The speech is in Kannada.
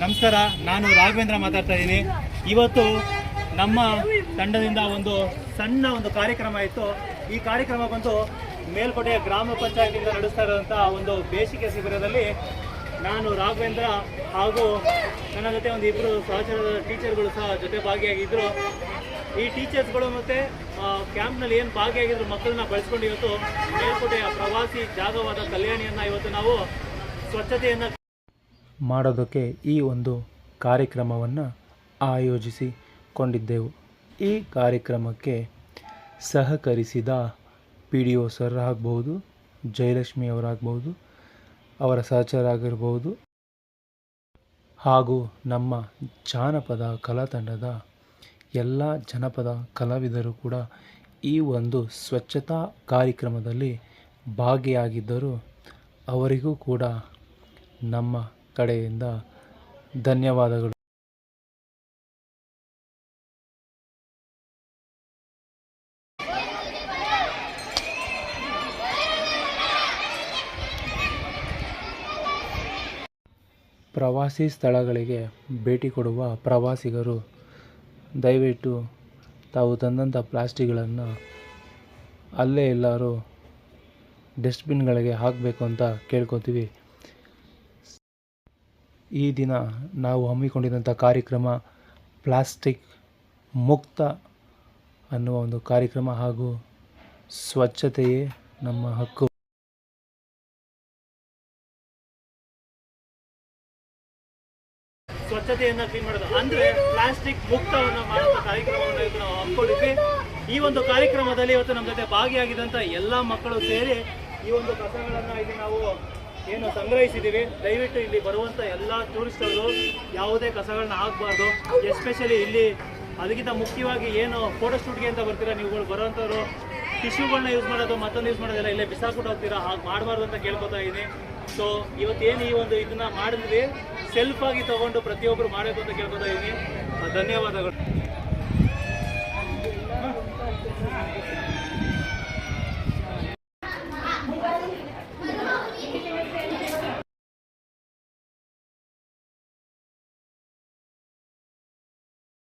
ನಮಸ್ಕಾರ, ನಾನು ರಾಘವೇಂದ್ರ ಮಾತಾಡ್ತಾ ಇದ್ದೀನಿ. ಇವತ್ತು ನಮ್ಮ ತಂಡದಿಂದ ಒಂದು ಸಣ್ಣ ಒಂದು ಕಾರ್ಯಕ್ರಮ ಇತ್ತು. ಈ ಕಾರ್ಯಕ್ರಮ ಬಂದು ಮೇಲ್ಕೋಟೆ ಗ್ರಾಮ ಪಂಚಾಯತಿಯಿಂದ ನಡೆಸ್ತಾ ಇರೋಂಥ ಒಂದು ಬೇಸಿಗೆ ಶಿಬಿರದಲ್ಲಿ ನಾನು, ರಾಘವೇಂದ್ರ ಹಾಗೂ ನನ್ನ ಜೊತೆ ಒಂದು ಇಬ್ಬರು ಸಹಚರದ ಟೀಚರ್ಗಳು ಸಹ ಜೊತೆ ಭಾಗಿಯಾಗಿದ್ದರು ಈ ಟೀಚರ್ಸ್ಗಳು ಮತ್ತು ಕ್ಯಾಂಪ್ನಲ್ಲಿ ಏನು ಭಾಗಿಯಾಗಿದ್ರು ಮಕ್ಕಳನ್ನ ಬಳಸ್ಕೊಂಡು ಇವತ್ತು ಮೇಲ್ಕೋಟೆಯ ಪ್ರವಾಸಿ ಜಾಗವಾದ ಕಲ್ಯಾಣಿಯನ್ನು ಇವತ್ತು ನಾವು ಸ್ವಚ್ಛತೆಯನ್ನು ಮಾಡೋದಕ್ಕೆ ಈ ಒಂದು ಕಾರ್ಯಕ್ರಮವನ್ನು ಆಯೋಜಿಸಿಕೊಂಡಿದ್ದೆವು. ಈ ಕಾರ್ಯಕ್ರಮಕ್ಕೆ ಸಹಕರಿಸಿದ ಪಿ ಡಿ ಒ ಸರ್ ಆಗ್ಬೋದು ಜಯಲಕ್ಷ್ಮಿ ಅವರಾಗ್ಬೋದು ಅವರ ಸಹಚರಾಗಿರ್ಬೋದು ಹಾಗೂ ನಮ್ಮ ಜಾನಪದ ಕಲಾ ತಂಡದ ಎಲ್ಲ ಜನಪದ ಕಲಾವಿದರು ಕೂಡ ಈ ಒಂದು ಸ್ವಚ್ಛತಾ ಕಾರ್ಯಕ್ರಮದಲ್ಲಿ ಭಾಗಿಯಾಗಿದ್ದರು ಅವರಿಗೂ ಕೂಡ ನಮ್ಮ ಕಡೆಯಿಂದ ಧನ್ಯವಾದಗಳು. ಪ್ರವಾಸಿ ಸ್ಥಳಗಳಿಗೆ ಭೇಟಿ ಕೊಡುವ ಪ್ರವಾಸಿಗರು, ದಯವಿಟ್ಟು ತಾವು ತಂದಂಥ ಪ್ಲಾಸ್ಟಿಕ್ಗಳನ್ನು ಅಲ್ಲೇ ಎಲ್ಲರೂ ಡಸ್ಟ್ಬಿನ್ಗಳಿಗೆ ಹಾಕಬೇಕು ಅಂತ ಕೇಳ್ಕೊತೀವಿ. ಈ ದಿನ ನಾವು ಹಮ್ಮಿಕೊಂಡಿದ್ದಂಥ ಕಾರ್ಯಕ್ರಮ ಪ್ಲಾಸ್ಟಿಕ್ ಮುಕ್ತ ಅನ್ನುವ ಒಂದು ಕಾರ್ಯಕ್ರಮ ಹಾಗೂ ಸ್ವಚ್ಛತೆಯೇ ನಮ್ಮ ಹಕ್ಕು. ಸ್ವಚ್ಛತೆಯನ್ನ ಕ್ಲೀನ್ ಮಾಡೋದು. ಅಂದ್ರೆ ಪ್ಲಾಸ್ಟಿಕ್ ಮುಕ್ತವನ್ನ ಮಾಡುವ ಕಾರ್ಯಕ್ರಮವನ್ನು ಇವತ್ತು ನಾವು ಹಮ್ಮಿಕೊಂಡಿದ್ವಿ. ಈ ಒಂದು ಕಾರ್ಯಕ್ರಮದಲ್ಲಿ ಇವತ್ತು ನಮ್ಮ ಜೊತೆ ಭಾಗಿಯಾಗಿದ್ದಂತ ಎಲ್ಲಾ ಮಕ್ಕಳು ಸೇರಿ ಈ ಒಂದು ಕಸಗಳನ್ನ ಇಲ್ಲಿ ನಾವು ಏನು ಸಂಗ್ರಹಿಸಿದ್ದೀವಿ ದಯವಿಟ್ಟು ಇಲ್ಲಿ ಬರುವಂಥ ಎಲ್ಲ ಟೂರಿಸ್ಟರು ಯಾವುದೇ ಕಸಗಳನ್ನ ಹಾಕಬಾರ್ದು. ಎಸ್ಪೆಷಲಿ ಇಲ್ಲಿ ಅದಕ್ಕಿಂತ ಮುಖ್ಯವಾಗಿ ಏನು ಫೋಟೋ ಶೂಟ್ಗೆ ಅಂತ ಬರ್ತೀರಾ ನೀವುಗಳು ಬರುವಂಥವ್ರು ಟಿಶ್ಯೂಗಳನ್ನ ಯೂಸ್ ಮಾಡೋದು, ಮತ್ತೊಂದು ಯೂಸ್ ಮಾಡೋದಿಲ್ಲ ಇಲ್ಲೇ ಬಿಸಾಕ್ಬಿಟ್ಟು ಹೋಗ್ತೀರಾ? ಹಾಗೆ ಮಾಡಬಾರ್ದು ಅಂತ ಕೇಳ್ಕೊತಾ ಇದ್ದೀನಿ ಸೊ ಇವತ್ತೇನು ಈ ಒಂದು ಇದನ್ನ ಮಾಡಿದ್ವಿ ಸೆಲ್ಫ್ ಆಗಿ ತಗೊಂಡು ಪ್ರತಿಯೊಬ್ಬರು ಮಾಡಬೇಕು ಅಂತ ಕೇಳ್ಕೊತಾ ಇದ್ದೀನಿ ಧನ್ಯವಾದಗಳು.